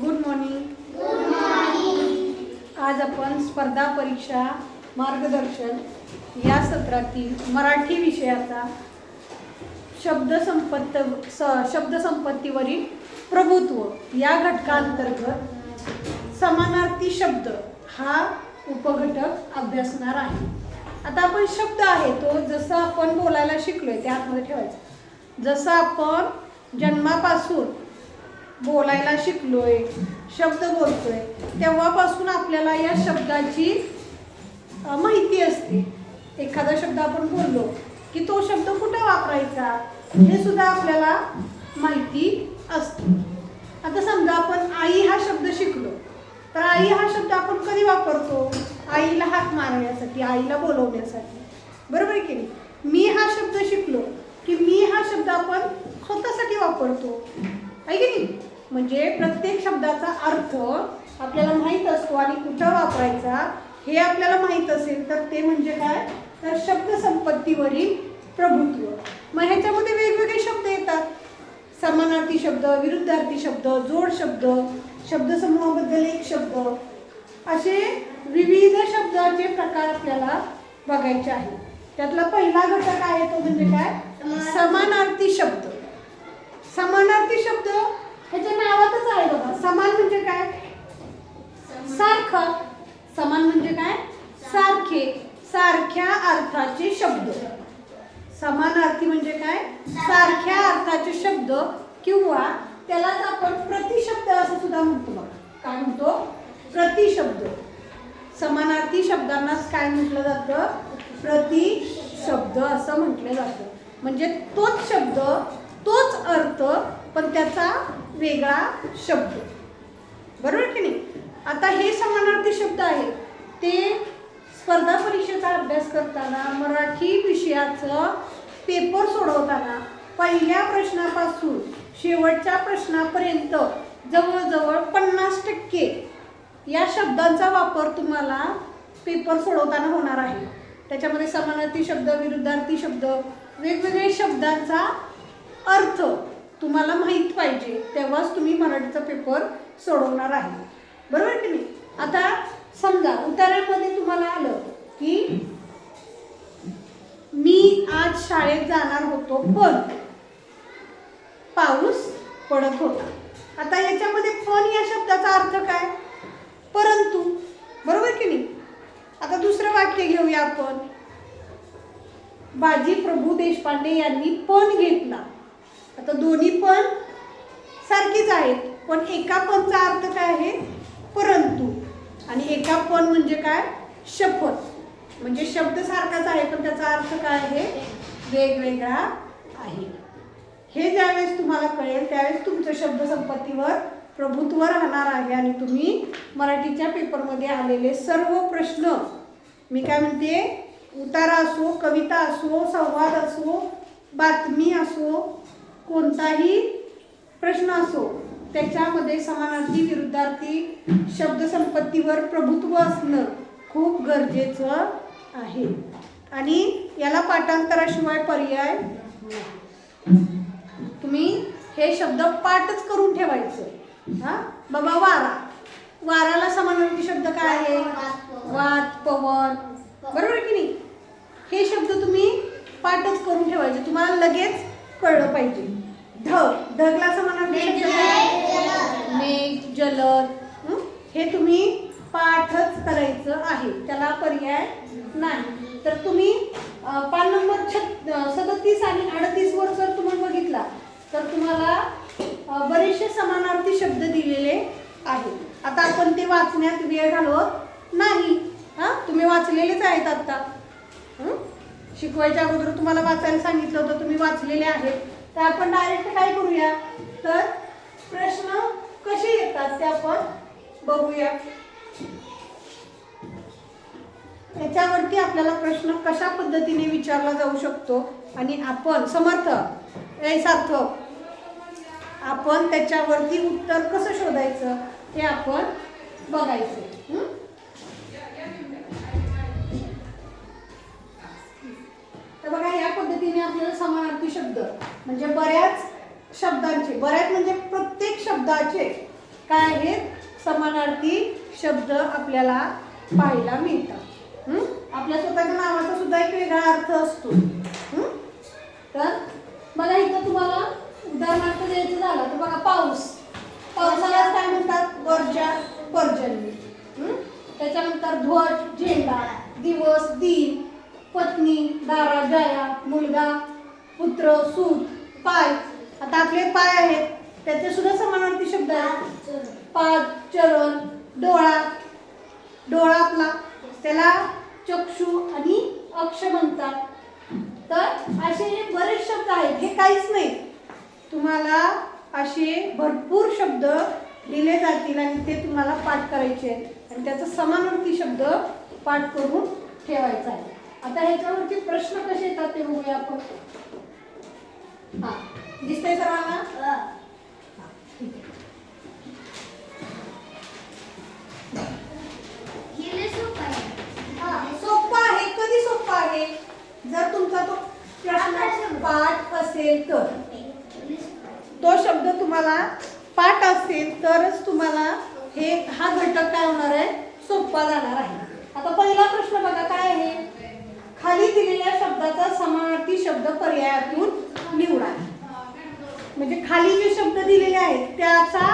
Good morning आज आपण स्पर्धा परीक्षा मार्गदर्शन या सत्रातील मराठी विषयाचा शब्दसंपत्त स शब्दसंपत्तीवरील प्रभुत्व या घटकांतर्गत समानार्थी शब्द हा उपघटक अभ्यासणार आहे. आता आपण शब्द आहे तो जसं आपण बोलायला शिकलोय त्या आतमध्ये ठेवायचं. जसं आपण जन्मापासून बोलायला शिकलोय शब्द बोलतोय तेव्हापासून आपल्याला या शब्दाची माहिती असते. एखादा शब्द आपण बोललो की तो शब्द कुठे वापरायचा हे सुद्धा आपल्याला माहिती असते. आता समजा आपण आई हा शब्द शिकलो तर आई हा शब्द आपण कधी वापरतो? आईला हात मारण्यासाठी आईला बोलवण्यासाठी. बरोबर आहे की नाही? मी हा शब्द शिकलो की मी हा शब्द आपण स्वतःसाठी वापरतो. आहे की नाही? म्हणजे प्रत्येक शब्दाचा अर्थ आपल्याला माहीत असतो आणि कुठं वापरायचा हे आपल्याला माहीत असेल तर ते म्हणजे काय? तर शब्दसंपत्तीवरील प्रभुत्व. मग ह्याच्यामध्ये वेगवेगळे शब्द येतात. समानार्थी शब्द विरुद्धार्थी शब्द जोड शब्द शब्दसमूहाबद्दल एक शब्द. असे विविध शब्दाचे प्रकार आपल्याला बघायचे आहे त्यातला पहिला घटक आहे तो म्हणजे काय? समानार्थी शब्द. समानार्थी शब्द ह्याच्या नावातच आहे बघा समान म्हणजे काय? सारखं. समान म्हणजे काय? सारखे. सारख्या अर्थाचे शब्द. समानार्थी म्हणजे काय? सारख्या अर्थाचे शब्द किंवा त्यालाच आपण प्रतिशब्द असं सुद्धा म्हणतो बघा. काय म्हणतो? प्रतिशब्द. समानार्थी शब्दांनाच काय म्हटलं जातं? प्रतिशब्द असं म्हटलं जातं. म्हणजे तोच शब्द तोच अर्थ पण त्याचा वेगळा शब्द. बरोबर की नाही? आता हे समानार्थी शब्द आहेत. ते स्पर्धा परीक्षेचा अभ्यास करताना मराठी विषयाचं पेपर सोडवताना पहिल्या प्रश्नापासून शेवटच्या प्रश्नापर्यंत जवळजवळ पन्नास टक्के या शब्दांचा वापर तुम्हाला पेपर सोडवताना होणार आहे. त्याच्यामध्ये समानार्थी शब्द विरुद्धार्थी शब्द वेगवेगळे शब्दांचा अर्थ तुम्हाला माहीत पाहिजे. तेव्हाच तुम्ही मराठीचा पेपर सोडवणार आहे. बरोबर की नाही? आता समजा उतारामध्ये तुम्हाला आलं की मी आज शाळेत जाणार होतो पण पाऊस पडत होता. आता याच्यामध्ये पण या शब्दाचा अर्थ काय? परंतु बरोबर की नाही? आता दुसरं वाक्य घेऊया आपण. बाजी प्रभू देशपांडे यांनी पण घेतला. आता दोन्ही पण सारखीच आहेत. पण एका पणचा अर्थ काय आहे? परंतु. आणि एका पण म्हणजे काय? शपथ. म्हणजे शब्द सारखाच आहे पण त्याचा अर्थ काय आहे? वेगवेगळा आहे. हे ज्यावेळेस तुम्हाला कळेल त्यावेळेस तुमचं शब्द संपत्तीवर प्रभुत्व राहणार आहे आणि तुम्ही मराठीच्या पेपरमध्ये आलेले सर्व प्रश्न मी काय म्हणते? उतारा असो कविता असो संवाद असो बातमी असो कोणताही प्रश्न असो त्याच्यामध्ये समानार्थी विरुद्धार्थी शब्दसंपत्तीवर प्रभुत्व असणं खूप गरजेचं आहे. आणि याला पाठांतराशिवाय पर्याय तुम्ही हे शब्द पाठच करून ठेवायचं. हा? बाबा वारा. वाराला समानार्थी शब्द काय आहे? वात पवन. बरोबर की नाही? हे शब्द तुम्ही पाठच करून ठेवायचे. तुम्हाला लगेच कळलं पाहिजे. ढग ढगला काय मेघ जलद हं? हे तुम्ही पाठच करायचं आहे. त्याला पर्याय नाही. तर तुम्ही पान नंबर छत सदतीस आणि अडतीस वर जर तुम्ही बघितला तर तुम्हाला बरेचसे समानार्थी शब्द दिलेले आहेत. आता आपण ते वाचण्यात वेळ घालवत नाही. हां? तुम्ही वाचलेलेच आहेत आत्ता हं? शिकवायच्या अगोदर तुम्हाला वाचायला सांगितलं होतं तुम्ही वाचलेले आहेत. तर आपण डायरेक्ट काय करूया? तर प्रश्न कसे येतात ते आपण बघूया. त्याच्यावरती आपल्याला प्रश्न कशा पद्धतीने विचारला जाऊ शकतो? आणि आपण समर्थ हे सार्थक आपण त्याच्यावरती उत्तर कसं शोधायचं ते आपण बघायचं. तर बघा या पद्धतीने आपल्याला समानार्थी शब्द म्हणजे बऱ्याच शब्दांचे बऱ्याच म्हणजे प्रत्येक शब्दाचे काय आहेत? समानार्थी शब्द आपल्याला पाहायला मिळतात? आपल्या स्वतःच्या नावाचा सुद्धा एक वेगळा अर्थ असतो. हं? तर बघा इथं तुम्हाला उदाहरणार्थ द्यायचं झालं तर बघा पाऊस. पावसाला काय म्हणतात? वर्षा पर्जन्य? त्याच्यानंतर ध्वज झेंडा दिवस दिन. पत्नी दारा जया मुलगा पुत्र सूत पाय. आता आपले पाय आहेत. त्याचे सुद्धा समानार्थी शब्द आहेत. पाद चरण. डोळा. डोळा आपला. त्याला चक्षु आणि अक्ष म्हणतात. तर असे हे बरेच शब्द आहेत. हे काहीच नाही. तुम्हाला असे भरपूर शब्द दिले जातील आणि ते तुम्हाला पाठ करायचे आहेत. आणि त्याचा समानार्थी शब्द पाठ करून ठेवायचा आहे. आता ह्याच्यावरती प्रश्न कसे येतात ते बघूया आपण. हा दिसतंय सर्वांना? सोप्पा आहे. कधी सोप्पा आहे? जर तुमचा तो प्रश्न पाठ असेल तर. तो शब्द तुम्हाला पाठ असेल तरच तुम्हाला हे हा घटक काय होणार आहे? सोपा जाणार आहे. आता पहिला प्रश्न बघा काय आहे? खाली दिलेल्या शब्दाचा समानार्थी शब्द पर्यायातून निवडा म्हणजे खाली जे शब्द दिलेले आहेत त्याचा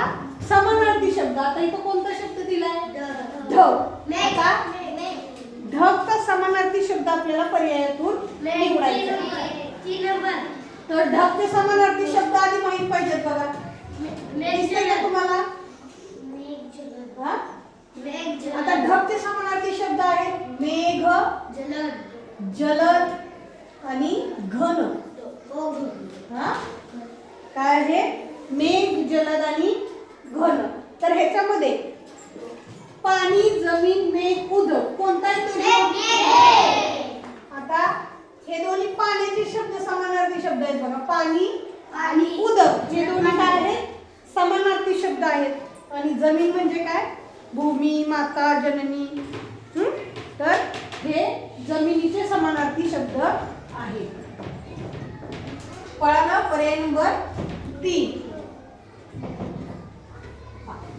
समानार्थी शब्द. आता इथं कोणता शब्द दिलाय? ढग आता ढगचा समानार्थी शब्द आपल्याला पर्यायातून निवडायचा. तर ढगचे समानार्थी शब्द आधी माहीत पाहिजेत बघा. दिसतंय का तुम्हाला? आता ढगचे समानार्थी शब्द आहेत. मेघ. जलद आणि घन. हा? काय आहे? मेघ जलद आणि घन. तर ह्याच्यामध्ये पाणी जमीन मेघ उदक कोणता आता हे दोन्ही पाण्याचे शब्द समानार्थी शब्द आहेत बघा. पाणी आणि उदक हे दोन्ही काय आहेत? समानार्थी शब्द आहेत. आणि जमीन म्हणजे काय? भूमी माता जननी? तर हे जमिनीचे समानार्थी शब्द आहेत पळाला पर्याय नंबर तीन.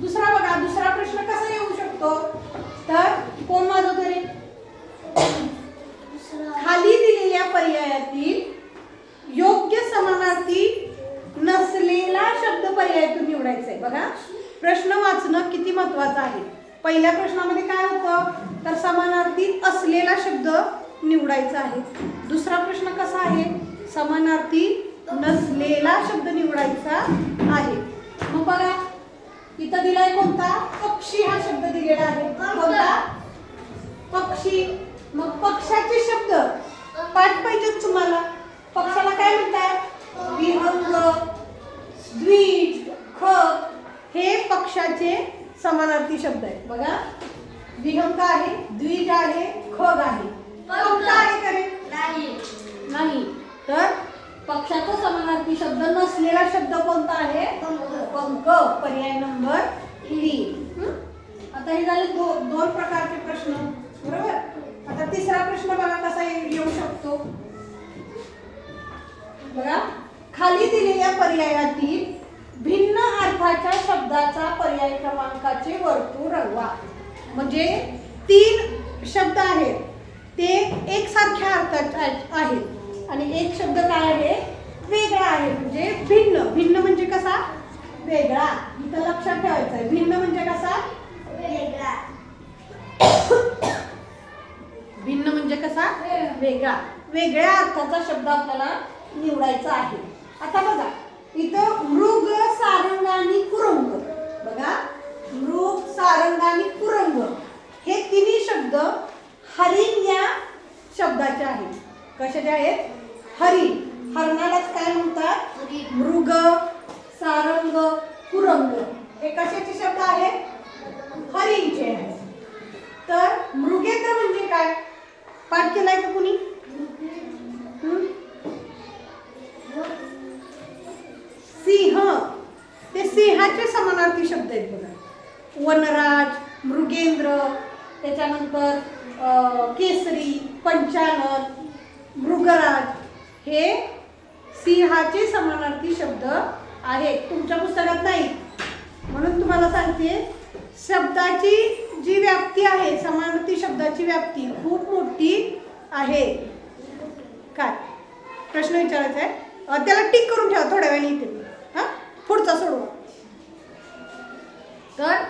दुसरा बघा दुसरा प्रश्न कसा येऊ शकतो? तर कोण माझं करेल खाली दिलेल्या पर्यायातील योग्य समानार्थी नसलेला शब्द पर्यायातून निवडायचा आहे. बघा प्रश्न वाचणं किती महत्वाचं आहे. पहिल्या प्रश्नामध्ये काय होतं? तर समानार्थी असलेला शब्द निवडायचा आहे. दुसरा प्रश्न कसा आहे? समानार्थी नसलेला शब्द निवडायचा आहे. मग बघा इथं दिलाय कोणता? पक्षी हा शब्द दिलेला आहे. कोणता? पक्षी. मग पक्षाचे शब्द पाठ पाहिजेत तुम्हाला. पक्षाला काय म्हणतात? विहंग द्विज खत हे पक्षाचे समानार्थी शब्द आहेत बघा. विहंग आहे द्विज आहे खग आहे. आहे रे? नाही? तर पक्षाचा समानार्थी शब्द नसलेला शब्द कोणता आहे? पंख. पर्याय नंबर तीन हं? आता हे झाले दो, दोन प्रकारचे प्रश्न. बरोबर? आता तिसरा प्रश्न बघा कसा येऊ शकतो. बघा. खाली दिलेल्या पर्यायातील अर्थाच्या शब्दाचा पर्याय क्रमांकाचे वर्तुळ रंगवा. म्हणजे तीन शब्द आहेत. ते एकसारख्या अर्थाचे आहेत. आणि एक शब्द काय आहे? वेगळा आहे. म्हणजे भिन्न. भिन्न म्हणजे कसा? वेगळा. इथं लक्षात ठेवायचं आहे भिन्न म्हणजे कसा? भिन्न म्हणजे कसा? वेगळा. वेगळ्या अर्थाचा शब्द आपल्याला निवडायचा आहे. आता बघा. इथं मृग सारंग आणि कुरंग. बघा मृग सारंग आणि कुरंग. हे तिन्ही शब्द हरिण या शब्दाचे आहेत. कशाचे आहेत? हरिण. हरणालाच काय म्हणतात? मृग सारंग कुरंग. हे कशाचे शब्द आहेत? हरिणचे आहेत. तर मृगेंद्र म्हणजे काय? पाठ केलाय का कुणी? सिंह. ते सिंहाचे समानार्थी शब्द आहेत बघा. वनराज मृगेंद्र त्याच्यानंतर केसरी पंचानन मृगराज हे सिंहाचे समानार्थी शब्द आहेत. तुमच्या पुस्तकात नाही. म्हणून तुम्हाला सांगते शब्दाची जी व्याप्ती आहे समानार्थी शब्दाची व्याप्ती खूप मोठी आहे. काय? प्रश्न विचारायचा आहे. त्याला टिक करून ठेवा थोड्या वेळाने इथे. पुढचा सोडवा. तर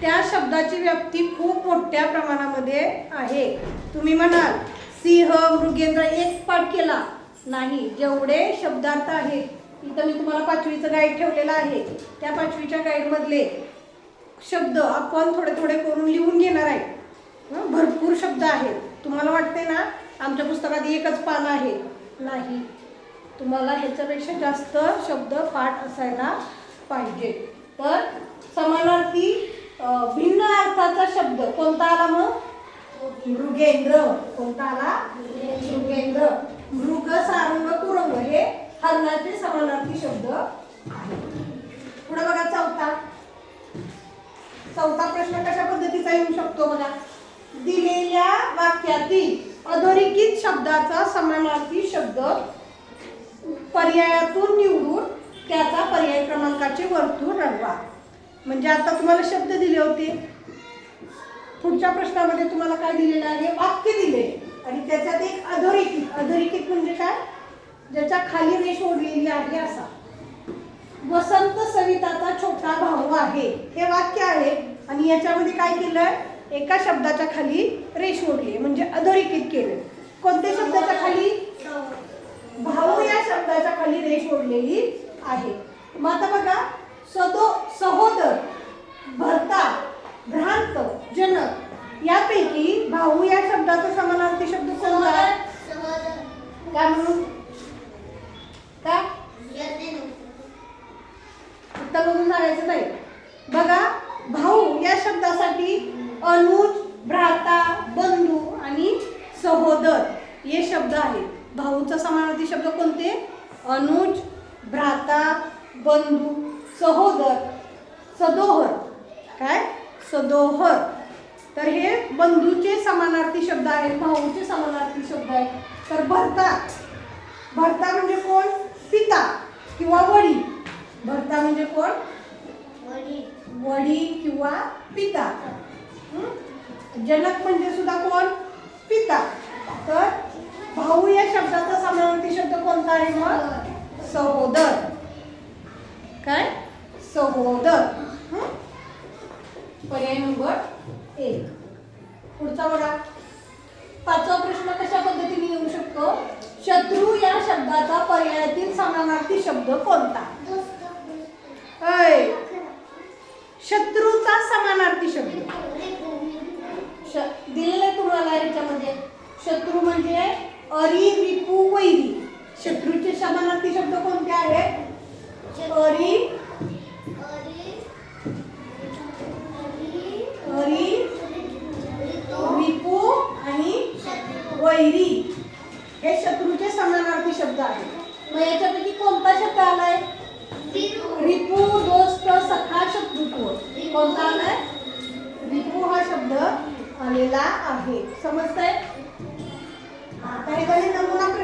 त्या शब्दाची व्याप्ती खूप मोठ्या प्रमाणामध्ये आहे. तुम्ही म्हणाल सिंह मृगेंद्र एक पाठ केला. नाही जेवढे शब्दार्थ आहेत इथं मी तुम्हाला पाचवीचं गाईड ठेवलेलं आहे. त्या पाचवीच्या गाईडमधले शब्द आपण थोडे थोडे करून लिहून घेणार आहे. भरपूर शब्द आहेत. तुम्हाला वाटते ना आमच्या पुस्तकात एकच पान आहे? नाही. तुम्हाला ह्याच्यापेक्षा जास्त शब्द पाठ असायला पाहिजे. तर समानार्थी भिन्न अर्थाचा शब्द कोणता आला मग? मृगेंद्र. कोणता आला? मृगेंद्र. मृग सारंग कुरंग हे हरणाचे समानार्थी शब्द आहेत. पुढे बघा चौथा. चौथा प्रश्न कशा पद्धतीचा येऊ शकतो बघा? दिलेल्या वाक्यातील अधोरेखित शब्दाचा समानार्थी शब्द पर्यायातून निवडून त्याचा पर्याय क्रमांकाचे वर्तुळ रंगवा. म्हणजे आता तुम्हाला शब्द दिले होते. पुढच्या प्रश्नामध्ये तुम्हाला काय दिलेलं आहे? वाक्य दिले. आणि त्याच्यात एक अधोरेखित. अधोरेखित म्हणजे काय? ज्याच्या खाली रेष ओढलेली आहे असा. वसंत सविताचा छोटा भाऊ आहे. हे वाक्य आहे. आणि याच्यामध्ये काय केलंय? एका शब्दाच्या खाली रेष ओढली म्हणजे अधोरेखित केलं कोणत्या शब्दाच्या खाली? भाऊ या शब्दाच्या खाली रेष ओढलेली आहे. मग आता बघा सदो सहोदर भरता भ्रांत जनक यापैकी भाऊ या शब्दाचा समानार्थी शब्द कोणता आहे? काय म्हणून? काय उत्तर बघून सांगायचं नाही. बघा भाऊ या शब्दासाठी अनुज भ्राता बंधू आणि सहोदर हे शब्द आहेत. भाऊचा समानार्थी शब्द कोणते? अनुज भ्राता बंधू सहोदर सदोहर. काय? सदोहर. तर हे बंधूचे समानार्थी शब्द आहेत भाऊचे समानार्थी शब्द आहेत. तर भरता. भरता म्हणजे कोण? पिता किंवा वडील. भरता म्हणजे कोण? वडील. किंवा पिता? जनक म्हणजे सुद्धा कोण? पिता. तर भाऊ या शब्दाचा समानार्थी शब्द कोणता आहे मग? सहोदर काय? सहोदर? पर्याय नंबर एक. पुढचा बघा. पाचवा प्रश्न कशा पद्धतीने येऊ शकतो? शत्रू या शब्दाचा पर्यायातील समानार्थी शब्द कोणता? शत्रूचा समानार्थी शब्द. श दिलेलं तुम्हाला याच्यामध्ये. शत्रू म्हणजे? अरी रिपू वैरी. शत्रूचे समानार्थी शब्द कोणते आहेत? अरी. अरी. रिपू आणि वैरी. हे शत्रूचे समानार्थी शब्द आहेत. मग याच्यापैकी कोणता शब्द आलाय? रिपू दोस्त सखा शत्रुत्व. कोणता आलाय? रिपू हा शब्द आलेला आहे. समजतंय?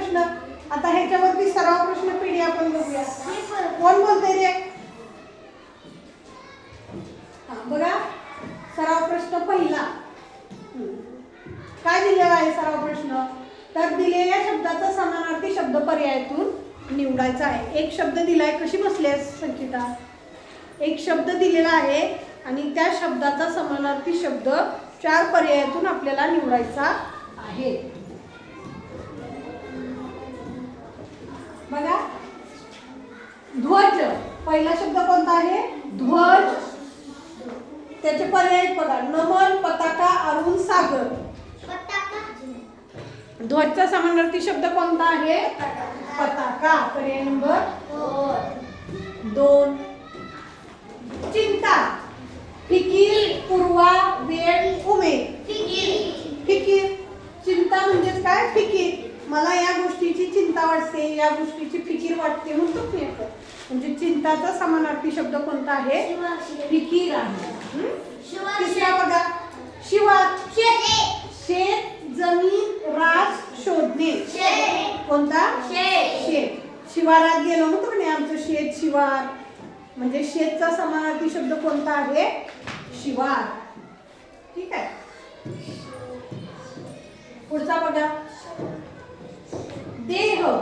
प्रश्न. आता ह्याच्यावरती सराव प्रश्न पिढी आपण बघूया. कोण बोलते रे? हा, बघा. सराव प्रश्न पहिला. काय दिलेला आहे सराव प्रश्न? तर दिलेल्या शब्दाचा समानार्थी शब्द पर्यायातून निवडायचा आहे. एक शब्द दिलाय कशी बसली आहे संचिता एक शब्द दिलेला आहे आणि त्या शब्दाचा समानार्थी शब्द चार पर्यायातून आपल्याला निवडायचा आहे. बघा. ध्वज. पहिला शब्द कोणता आहे? ध्वज. त्याचे पर्याय बघा. नमन पताका अरुण सागर. ध्वजचा समानार्थी शब्द कोणता आहे? पताका. पर्याय नंबर दोन. चिंता. फिकीर पूर्वा वेळ उमेद. फिकीर. चिंता म्हणजेच काय? फिकीर. मला या गोष्टीची चिंता वाटते या गोष्टीची फिकीर वाटते म्हणतो फिरतो म्हणजे चिंताचा समानार्थी शब्द कोणता आहे? फिकीर आहे? तिसरा बघा. शिवा. शेत जमीन रास शोधणे. कोणता? शेत. शिवारात गेलो म्हणतो म्हणे आमचं शेत शिवार. म्हणजे शेतचा समानार्थी शब्द कोणता आहे? शिवार. ठीक आहे. पुढचा बघा. देह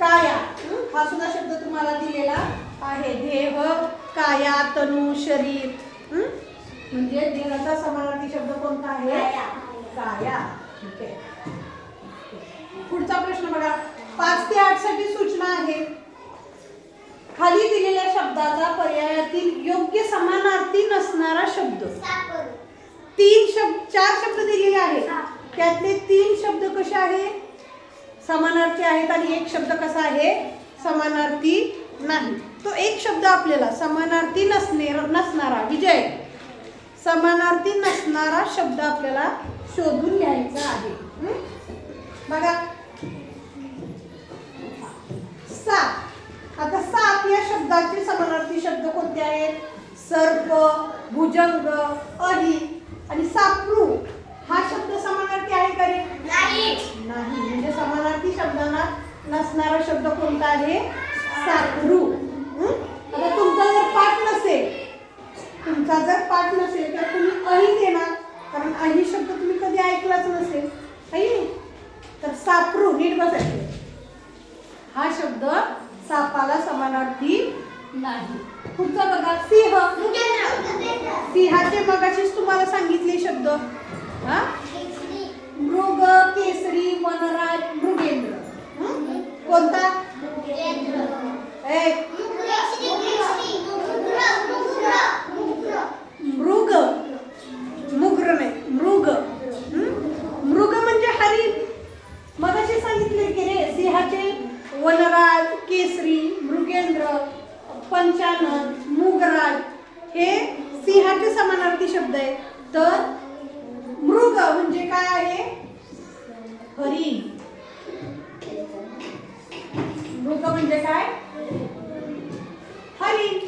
काया. हं? सुद्धा शब्द तुम्हाला दिलेला आहे. देह काया तनु शरीर? म्हणजे देहाचा समानार्थी शब्द कोणता आहे? काया. काया. ठीक आहे. पुढचा प्रश्न बघा. पाच ते आठसाठी सूचना आहे. खाली दिलेल्या शब्दाचा पर्यायातील योग्य समानार्थी नसणारा शब्द. तीन शब्द चार शब्द दिलेले आहेत. त्यातले तीन शब्द कसे आहे? समानार्थी आहेत आणि एक शब्द कसा आहे? समानार्थी नाही. तो एक शब्द आपल्याला समानार्थी नसणे नसणारा विजय समानार्थी नसणारा शब्द आपल्याला शोधून घ्यायचा आहे. बघा. सात. आता सात या शब्दाचे समानार्थी शब्द कोणते आहेत? सर्प भुजंग अहि आणि सापरू हा शब्द समानार्थी आहे का रे? नाही. म्हणजे समानार्थी शब्दांना नसणारा शब्द कोणता आहे? सापरू हं? आता तुमचा जर पाठ नसेल तुमचा जर पाठ नसेल तर तुम्ही अही देणार. कारण अही शब्द तुम्ही कधी ऐकलाच नसेल. नाही? तर सापरू नीट बसायचे. हा शब्द सापाला समानार्थी नाही. पुढचा बघा सिंह. सिंहाचे मगाशीच तुम्हाला सांगितले शब्द. हा? मृग केसरी वनराज मृगेंद्र. हं? कोणता? मृग मुग्र नाही मृग? मृग म्हणजे हरिण मग असे सांगितले की रे सिंहाचे वनराज केसरी मृगेंद्र पंचानन मुगराज हे सिंहाचे समानार्थी शब्द आहेत. तर मृग म्हणजे काय आहे? हरिण मृग म्हणजे काय? हरिण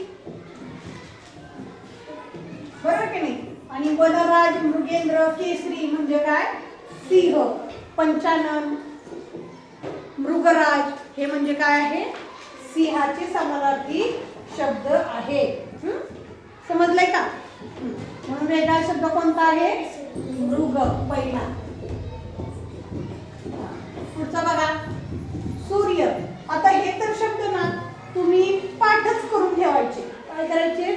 बरोबर की नाही? आणि वनराज मृगेंद्र केसरी म्हणजे काय? सिंह. पंचानन. मृगराज हे म्हणजे काय आहे? सिंहाचे समानार्थी शब्द आहे समजलंय का? म्हणून वेगळा शब्द कोणता आहे? मृग पहिला. पुढचा बघा. सूर्य. आता हे तर शब्द ना तुम्ही पाठच करून ठेवायचे. काय करायचे?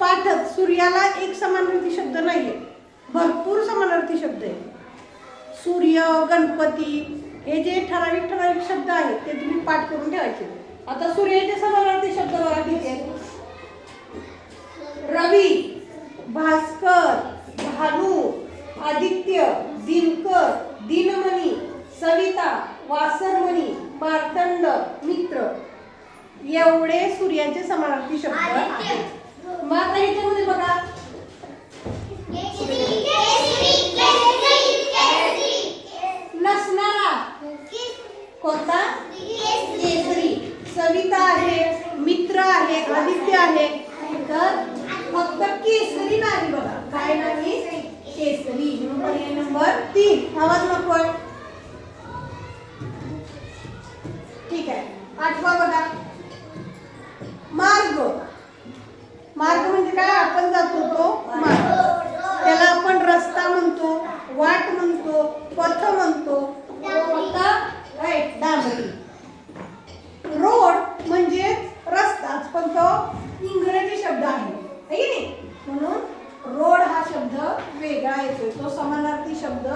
पाठच. सूर्याला एक समानार्थी शब्द नाहीये. भरपूर समानार्थी शब्द आहे सूर्य गणपती हे जे ठराविक ठराविक शब्द आहेत ते तुम्ही पाठ करून ठेवायचे. आता सूर्याचे समानार्थी शब्द बघा किती रवी भास्कर भानू आदित्य दिनकर दिनमणी सविता वासरमणी मार्तंड मित्र. एवढे सूर्याचे समानार्थी शब्द आहेत. मग आता ह्याच्यामध्ये बघा? नसणारा. कोणता? केसरी. सविता आहे मित्र आहे आदित्य आहे. तर फक्त केसरी नाही बघा. काय नाही? केसरी. म्हणून पर्याय नंबर तीन. आवाज नकोय ठीक आहे आठवा बघा मार्ग मार्ग म्हणजे काय आपण जातो तो मार्ग त्याला आपण रस्ता म्हणतो वाट म्हणतो पथ म्हणतो फक्त ए, डांबरी रोड म्हणजे रस्ताच पण तो इंग्रजी शब्द आहे है की नाही म्हणून रोड हा शब्द वेगळा येतोय तो समानार्थी शब्द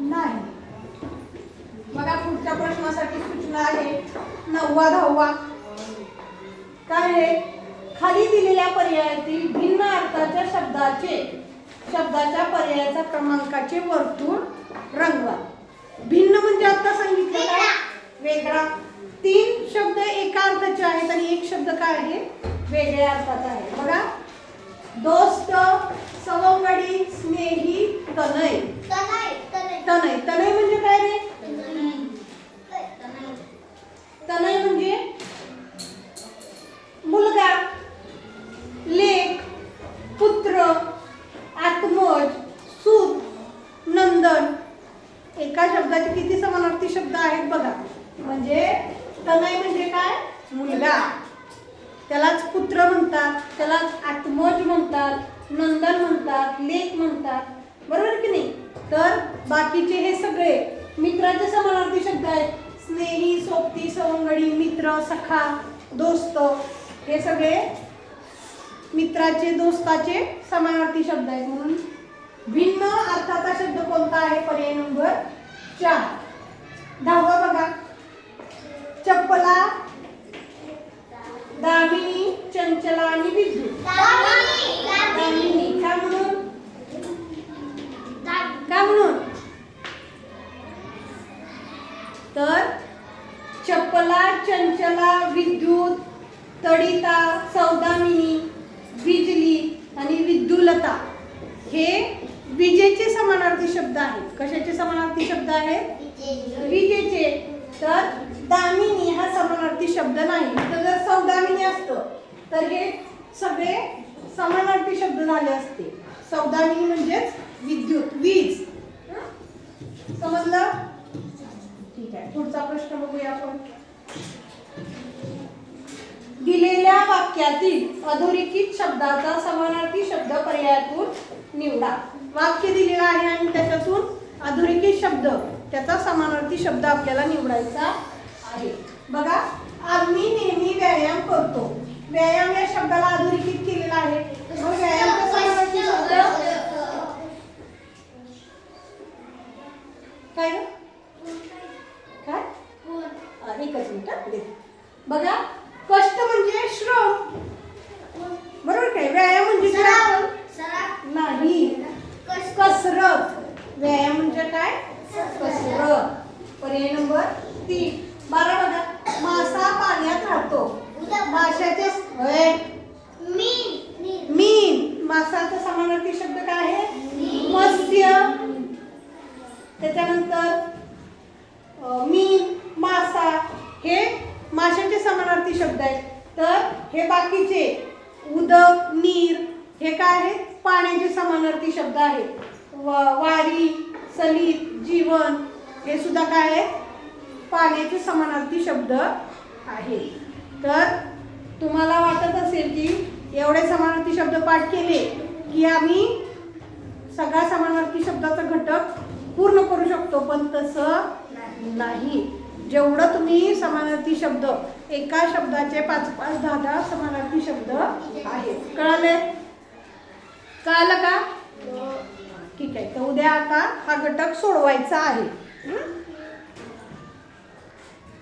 नाही बघा पुढच्या प्रश्नासाठी सूचना आहे नववा दहावा काय आहे खाली दिलेल्या पर्यायातील भिन्न अर्थाच्या शब्दाचे शब्दाच्या पर्यायाचा क्रमांकाचे वर्तुळ रंगवा. भिन्न म्हणजे आता सांगितलं काय वेगळा. तीन शब्द एका अर्थाचे आहेत आणि एक शब्द काय आहे? वेगळ्या अर्थाचा आहे. बघा. दोस्त सवंगडी स्नेही तनय. तनय तनय. म्हणजे काय रे? तनय म्हणजे मुलगा लेख पुत्र आत्मज सूत नंदन. एका शब्दाचे किती समानार्थी शब्द आहेत बघा. म्हणजे तनय म्हणजे काय? मुलगा. त्यालाच कुत्र म्हणतात त्यालाच आत्मज म्हणतात नंदन म्हणतात लेख म्हणतात. बरोबर की नाही? तर बाकीचे हे सगळे मित्राचे समानार्थी शब्द आहेत. स्नेही सोबती सवंगडी मित्र सखा दोस्त. हे सगळे मित्राचे दोस्ताचे समानार्थी शब्द आहेत. म्हणून भिन्न अर्थाचा शब्द कोणता आहे? पर्याय नंबर चार. दहावा बघा. चप्पला दामिनी चंचला आणि विद्युत. दामिनी का म्हणून? का म्हणून? तर चप्पला चंचला विद्युत तडिता सौदामिनी बिजली आणि विद्युलता हे विजेचे समानार्थी शब्द आहेत. कशाचे समानार्थी शब्द आहेत? विजेचे. तर दामिनी हा समानार्थी शब्द नाही. तर जर सौदामिनी असतं तर हे सगळे समानार्थी शब्द झाले असते. सौदामिनी म्हणजेच विद्युत वीज. समजलं? ठीक आहे. पुढचा प्रश्न बघूया आपण. दिलेल्या वाक्यातील अधोरेखित शब्दाचा समानार्थी शब्द पर्यायातून निवडा. वाक्य दिलेलं आहे आणि त्याच्यातून अधोरेखित शब्द त्याचा समानार्थी शब्द आपल्याला निवडायचा आहे. बघा आम्ही नेहमी व्यायाम करतो. व्यायाम या शब्दाला अधोरेखित केलेला आहे. व्यायाम व्यायामचा समानार्थी शब्द काय ग? काय हा, एकच मिनिट हा, दे. बघा कष्ट म्हणजे श्रम बरोबर काय व्यायाम म्हणजे काय आपण नाही कसरत व्यायाम म्हणजे काय कसरत पर्याय नंबर तीन बारा बघा मासा पाण्यात राहतो माशाचे होय. मीन मासाचा समानार्थी शब्द काय आहे मत्स्य त्याच्यानंतर अ, मीन मासा हे माशाचे समानार्थी शब्द आहेत तर हे बाकीचे उदक नीर हे काय आहेत पाण्याचे समानार्थी शब्द आहेत. व- वारी सलीत जीवन हे सुद्धा काय आहेत पाण्याचे समानार्थी शब्द आहेत. तर तुम्हाला वाटत असेल की एवढे समानार्थी शब्द पाठ केले की आम्ही सगळा समानार्थी शब्दाचा घटक पूर्ण करू शकतो पण तसं नाही. जेवढं तुम्ही समानार्थी शब्द एका शब्दाचे पाच पाच दहा दहा समानार्थी शब्द आहेत. कळाले कळालं का? ठीक आहे. तर उद्या आता हा घटक सोडवायचा आहे.